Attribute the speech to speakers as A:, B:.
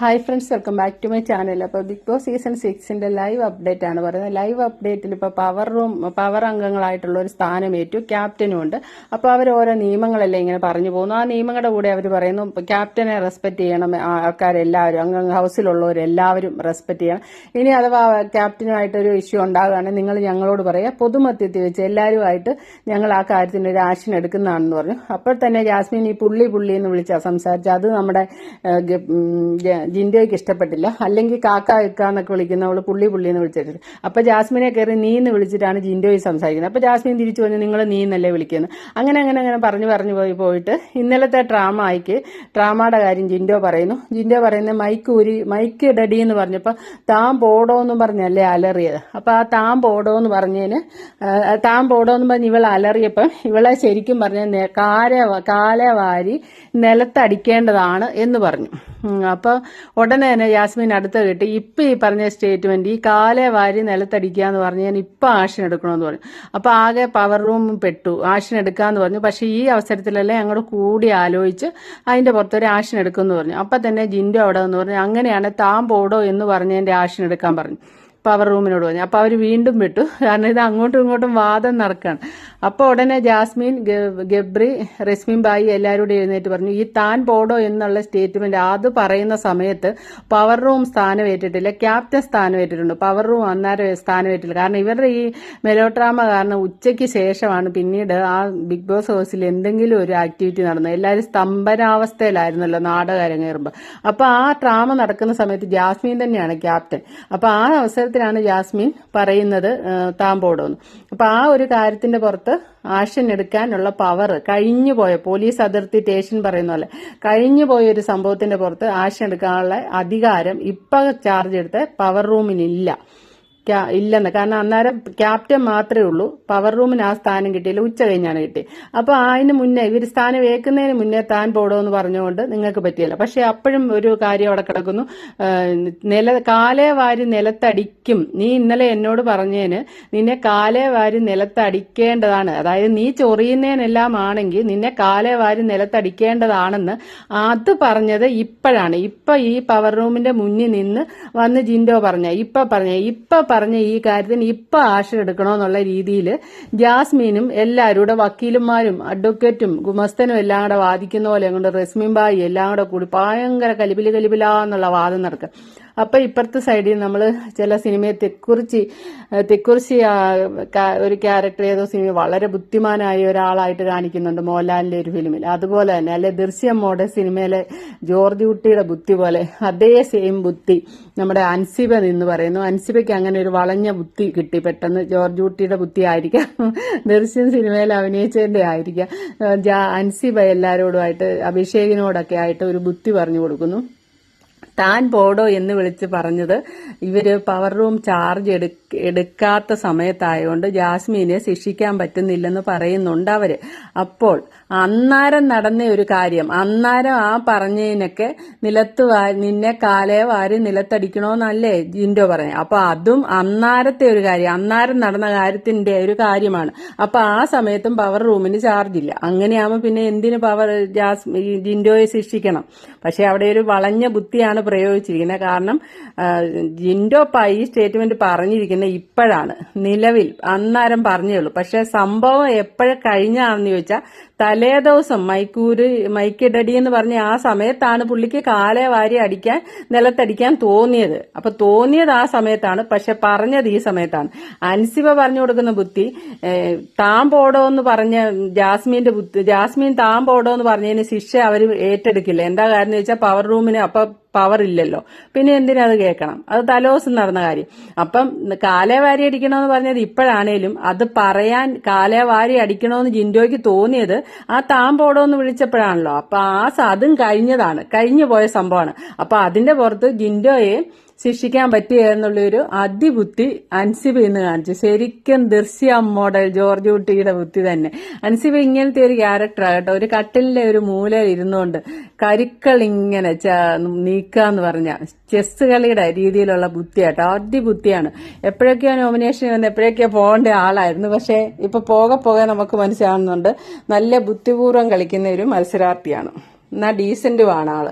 A: Hi friends welcome back to my channel അപ്പോൾ big boss season സിക്സിന്റെ live update ആണ് പറയുന്നത്. ലൈവ് അപ്ഡേറ്റിൽ ഇപ്പോൾ പവർ റൂം പവർ അംഗങ്ങളായിട്ടുള്ള ഒരു സ്ഥാനമേറ്റു ക്യാപ്റ്റനും ഉണ്ട്. അപ്പോൾ അവർ ഓരോ നിയമങ്ങളല്ലേ ഇങ്ങനെ പറഞ്ഞു പോകുന്നു. ആ നിയമങ്ങളുടെ കൂടെ അവർ പറയുന്നു ക്യാപ്റ്റനെ റെസ്പെക്ട് ചെയ്യണം. ആൾക്കാരെല്ലാവരും അംഗ ഹൗസിലുള്ളവരെല്ലാവരും റെസ്പെക്ട് ചെയ്യണം. ഇനി അഥവാ ക്യാപ്റ്റനുമായിട്ടൊരു ഇഷ്യൂ ഉണ്ടാകുകയാണെങ്കിൽ നിങ്ങൾ ഞങ്ങളോട് പറയുക പൊതുമധ്യത്തിൽ വെച്ച് എല്ലാവരുമായിട്ട് ഞങ്ങൾ ആ കാര്യത്തിന് ഒരു ആക്ഷൻ എടുക്കുന്നതാണെന്ന് പറഞ്ഞു. അപ്പോൾ തന്നെ ജാസ്മിൻ ഈ പുള്ളി പുള്ളി എന്ന് വിളിച്ചാൽ സംസാരിച്ചത്. അത് നമ്മുടെ ജിൻഡോയ്ക്ക് ഇഷ്ടപ്പെട്ടില്ല. അല്ലെങ്കിൽ കാക്ക ഇക്ക എന്നൊക്കെ വിളിക്കുന്ന അവൾ പുള്ളി പുള്ളി എന്ന് വിളിച്ചിട്ട് അപ്പൊ ജാസ്മിനെ കയറി നീ എന്ന് വിളിച്ചിട്ടാണ് ജിൻഡോയി സംസാരിക്കുന്നത്. അപ്പൊ ജാസ്മിൻ തിരിച്ചു പറഞ്ഞു നിങ്ങൾ നീ എന്നല്ലേ വിളിക്കുന്നത് അങ്ങനെ അങ്ങനെ അങ്ങനെ പറഞ്ഞു പറഞ്ഞു പോയി പോയിട്ട് ഇന്നലത്തെ ഡ്രാമയ്ക്ക് ഡ്രാമയുടെ കാര്യം ജിൻഡോ പറയുന്നു. ജിൻഡോ പറയുന്നത് മൈക്ക് ഊരി മൈക്ക് ഡഡി എന്ന് പറഞ്ഞപ്പോൾ താൻ പോടോ എന്നും പറഞ്ഞല്ലേ അലറിയത്. അപ്പൊ ആ താൻ പോടോ എന്ന് പറഞ്ഞതിന് താൻ പോടോ എന്ന് പറഞ്ഞ് ഇവൾ അലറിയപ്പം ഇവളെ ശരിക്കും പറഞ്ഞ കാല കാല വാരി നിലത്തടിക്കേണ്ടതാണ് എന്ന് പറഞ്ഞു. ഉം, അപ്പൊ ഉടനെ തന്നെ യാസ്മിൻ അടുത്ത കിട്ടി ഇപ്പൊ ഈ പറഞ്ഞ സ്റ്റേറ്റ്മെന്റ് ഈ കാലെ വാരി നിലത്തടിക്കുക എന്ന് പറഞ്ഞ് ഞാൻ ഇപ്പൊ ആക്ഷൻ എടുക്കണമെന്ന് പറഞ്ഞു. അപ്പൊ ആകെ പവർ റൂം പെട്ടു. ആക്ഷൻ എടുക്കാന്ന് പറഞ്ഞു. പക്ഷെ ഈ അവസരത്തിലല്ലേ ഞങ്ങൾ കൂടി ആലോചിച്ച് അതിന്റെ പുറത്തൊരു ആക്ഷൻ എടുക്കുമെന്ന് പറഞ്ഞു. അപ്പൊ തന്നെ ജിൻഡോ അവിടെ എന്ന് പറഞ്ഞു അങ്ങനെയാണ് താൻ പോടോ എന്ന് പറഞ്ഞതിന്റെ ആക്ഷൻ എടുക്കാൻ പറഞ്ഞു. പവർ റൂമിനോട് പറഞ്ഞു. അപ്പൊ അവർ വീണ്ടും വിട്ടു. കാരണം ഇത് അങ്ങോട്ടും ഇങ്ങോട്ടും വാദം നടക്കുകയാണ് അപ്പോൾ ഉടനെ ജാസ്മിൻ ഗബ്രി റസ്മിൻ ബായി എല്ലാവരോടും എഴുന്നേറ്റ് പറഞ്ഞു ഈ താൻ പോടോ എന്നുള്ള സ്റ്റേറ്റ്മെന്റ് അത് പറയുന്ന സമയത്ത് പവർ റൂം സ്ഥാനം ഏറ്റിട്ടില്ല. ക്യാപ്റ്റൻ സ്ഥാനം ഏറ്റിട്ടുണ്ട് പവർ റൂം അന്നേരം സ്ഥാനം ഏറ്റില്ല കാരണം ഇവരുടെ ഈ മെലോഡ്രാമ കാരണം ഉച്ചയ്ക്ക് ശേഷമാണ് പിന്നീട് ആ ബിഗ് ബോസ് ഹൗസിൽ എന്തെങ്കിലും ഒരു ആക്ടിവിറ്റി നടന്നത്. എല്ലാവരും സ്തംഭനാവസ്ഥയിലായിരുന്നല്ലോ നാടകം അരങ്ങേറുമ്പോൾ അപ്പോൾ ആ ഡ്രാമ നടക്കുന്ന സമയത്ത് ജാസ്മിൻ തന്നെയാണ് ക്യാപ്റ്റൻ അപ്പോൾ ആ അവസരത്തിലാണ് ജാസ്മിൻ പറയുന്നത് താമ്പോടോന്ന് അപ്പൊ ആ ഒരു കാര്യത്തിന്റെ പുറത്ത് ആക്ഷൻ എടുക്കാനുള്ള പവർ കഴിഞ്ഞു പോയ പോലീസ് അതിർത്തി സ്റ്റേഷൻ പറയുന്ന പോലെ കഴിഞ്ഞു പോയ ഒരു സംഭവത്തിന്റെ പുറത്ത് ആക്ഷൻ എടുക്കാനുള്ള അധികാരം ഇപ്പൊ ചാർജ് എടുത്ത പവർ റൂമിനില്ല ഇല്ലെന്ന്. കാരണം അന്നേരം ക്യാപ്റ്റൻ മാത്രമേ ഉള്ളൂ. പവർ റൂമിന് ആ സ്ഥാനം കിട്ടിയില്ല. ഉച്ച കഴിഞ്ഞാണ് കിട്ടി അപ്പൊ അതിന് മുന്നേ ഇവർ സ്ഥാനം ഏക്കുന്നതിന് മുന്നേ താൻ പോടോ എന്ന് പറഞ്ഞുകൊണ്ട് നിങ്ങൾക്ക് പറ്റിയല്ല. പക്ഷെ അപ്പോഴും ഒരു കാര്യം അവിടെ കിടക്കുന്നു. നില കാലേ വാരി നിലത്തടിക്കും. നീ ഇന്നലെ എന്നോട് പറഞ്ഞതിന് നിന്നെ കാലേ വാരി നിലത്തടിക്കേണ്ടതാണ്. അതായത് നീ ചൊറിയുന്നതിനെല്ലാം ആണെങ്കിൽ നിന്നെ കാലേ വാരി നിലത്തടിക്കേണ്ടതാണെന്ന് അത് പറഞ്ഞത് ഇപ്പോഴാണ്. ഇപ്പൊ ഈ പവർ റൂമിന്റെ മുന്നിൽ നിന്ന് വന്ന് ജിൻഡോ പറഞ്ഞ ഇപ്പൊ പറഞ്ഞ ഇപ്പൊ പറഞ്ഞ ഈ കാര്യത്തിന് ഇപ്പൊ ആശ എടുക്കണമെന്നുള്ള രീതിയിൽ ജാസ്മീനും എല്ലാവരുടെ വക്കീലന്മാരും അഡ്വക്കേറ്റും ഗുമസ്തനും എല്ലാം കൂടെ വാദിക്കുന്ന പോലെ കൊണ്ട് റസ്മിൻ ബായി എല്ലാം കൂടെ കൂടി ഭയങ്കര കലിപിലി കലിബില എന്നുള്ള വാദം നടക്കുക അപ്പൊ ഇപ്പുറത്തെ സൈഡിൽ നമ്മൾ ചില സിനിമയെ തെക്കുറിച്ചി തെക്കുറിച്ച് ഒരു ക്യാരക്ടർ ഏതോ സിനിമ വളരെ ബുദ്ധിമാനായ ഒരാളായിട്ട് കാണിക്കുന്നുണ്ട് മോഹൻലാലിന്റെ ഒരു ഫിലിമിൽ. അതുപോലെ തന്നെ അല്ലെ മോഡ സിനിമയിലെ ജോർജ് കുട്ടിയുടെ ബുദ്ധി പോലെ അതേ സെയിം ബുദ്ധി നമ്മുടെ അൻസിബ നിന്ന് പറയുന്നു. അൻസിബയ്ക്ക് അങ്ങനെ ഒരു വളഞ്ഞ ബുദ്ധി കിട്ടി. പെട്ടെന്ന് ജോർജ് കുട്ടിയുടെ ബുദ്ധി ആയിരിക്കാം. ദൃശ്യം സിനിമയിൽ അഭിനയിച്ചതിന്റെ ആയിരിക്കാം. അൻസിബ എല്ലാവരോടുമായിട്ട് അഭിഷേകിനോടൊക്കെ ആയിട്ട് ഒരു ബുദ്ധി പറഞ്ഞു കൊടുക്കുന്നു. താൻ പോടോ എന്ന് വിളിച്ച് പറഞ്ഞത് ഇവർ പവർ റൂം ചാർജ് എടുക്ക എടുക്കാത്ത സമയത്തായതുകൊണ്ട് ജാസ്മീനെ ശിക്ഷിക്കാൻ പറ്റുന്നില്ലെന്ന് പറയുന്നുണ്ട് അവർ. അപ്പോൾ അന്നാരം നടന്ന ഒരു കാര്യം. അന്നാരം ആ പറഞ്ഞതിനൊക്കെ നിലത്ത് നിന്നെ കാലേ വാരി നിലത്തടിക്കണോന്നല്ലേ ജിൻഡോ പറഞ്ഞു. അപ്പൊ അതും അന്നാരത്തെ ഒരു കാര്യം. അന്നാരം നടന്ന കാര്യത്തിന്റെ ഒരു കാര്യമാണ്. അപ്പൊ ആ സമയത്തും പവർ റൂമിന് ചാർജ് ഇല്ല. അങ്ങനെയാകുമ്പോൾ പിന്നെ എന്തിന് പവർ ജാസ് ജിൻഡോയെ ശിക്ഷിക്കണം? പക്ഷെ അവിടെ ഒരു വളഞ്ഞ ബുദ്ധിയാണ് പ്രയോഗിച്ചിരിക്കുന്നത്. കാരണം ജിൻഡോ പൈ സ്റ്റേറ്റ്മെന്റ് പറഞ്ഞിരിക്കുന്നത് ഇപ്പോഴാണ്. നിലവിൽ അന്നാരം പറഞ്ഞേ ഉള്ളൂ. പക്ഷെ സംഭവം എപ്പോഴും കഴിഞ്ഞാണെന്ന് ചോദിച്ചാൽ തലേ ദിവസം മൈക്കൂര് മൈക്കിടടി എന്ന് പറഞ്ഞ ആ സമയത്താണ് പുള്ളിക്ക് കാലേ വാരി അടിക്കാൻ നിലത്തടിക്കാൻ തോന്നിയത്. അപ്പൊ തോന്നിയത് ആ സമയത്താണ് പക്ഷെ പറഞ്ഞത് ഈ സമയത്താണ്. അൻസിബ പറഞ്ഞു കൊടുക്കുന്ന ബുദ്ധി താമ്പോടോ എന്ന് പറഞ്ഞ ജാസ്മിന്റെ ബുദ്ധി ജാസ്മിൻ താൻ പോടോ എന്ന് പറഞ്ഞതിന് ശിക്ഷ അവർ ഏറ്റെടുക്കില്ല. എന്താ കാരണം വെച്ചാൽ പവർ റൂമിന് അപ്പൊ പവർ ഇല്ലല്ലോ. പിന്നെ എന്തിനാ അത് കേൾക്കണം? അത് തലോസം നടന്ന കാര്യം. അപ്പം കാലേ വാരി അടിക്കണമെന്ന് പറഞ്ഞത് ഇപ്പോഴാണേലും അത് പറയാൻ കാലേ വാരി അടിക്കണമെന്ന് ജിൻഡോയ്ക്ക് തോന്നിയത് ആ താമ്പോടോ എന്ന് വിളിച്ചപ്പോഴാണല്ലോ. അപ്പൊ ആ അതും കഴിഞ്ഞതാണ്. കഴിഞ്ഞു പോയ സംഭവമാണ്. അപ്പൊ അതിന്റെ പുറത്ത് ജിൻഡോയെ ശിക്ഷിക്കാൻ പറ്റിയ എന്നുള്ളൊരു അതിബുദ്ധി അൻസിബ് ഇന്ന് കാണിച്ചു. ശരിക്കും ദൃശ്യ മോഡൽ ജോർജ് കുട്ടിയുടെ ബുദ്ധി തന്നെ. അൻസിബ് ഇങ്ങനത്തെ ഒരു ക്യാരക്ടറാണ് കേട്ടോ. ഒരു കട്ടിലിന്റെ ഒരു മൂല ഇരുന്നുകൊണ്ട് കരുക്കൾ ഇങ്ങനെ നീക്കുക എന്ന് പറഞ്ഞ ചെസ് കളിയുടെ രീതിയിലുള്ള ബുദ്ധിയാട്ടോ അതിബുദ്ധിയാണ്. എപ്പോഴൊക്കെയോ നോമിനേഷൻ വന്ന് എപ്പോഴൊക്കെയോ പോകേണ്ട ആളായിരുന്നു. പക്ഷേ ഇപ്പൊ പോകെ പോകെ നമുക്ക് മനസ്സിലാവുന്നുണ്ട്. നല്ല ബുദ്ധിപൂർവം കളിക്കുന്ന ഒരു മത്സരാർത്ഥിയാണ്. എന്നാ ഡീസെന്റുമാണ് ആൾ.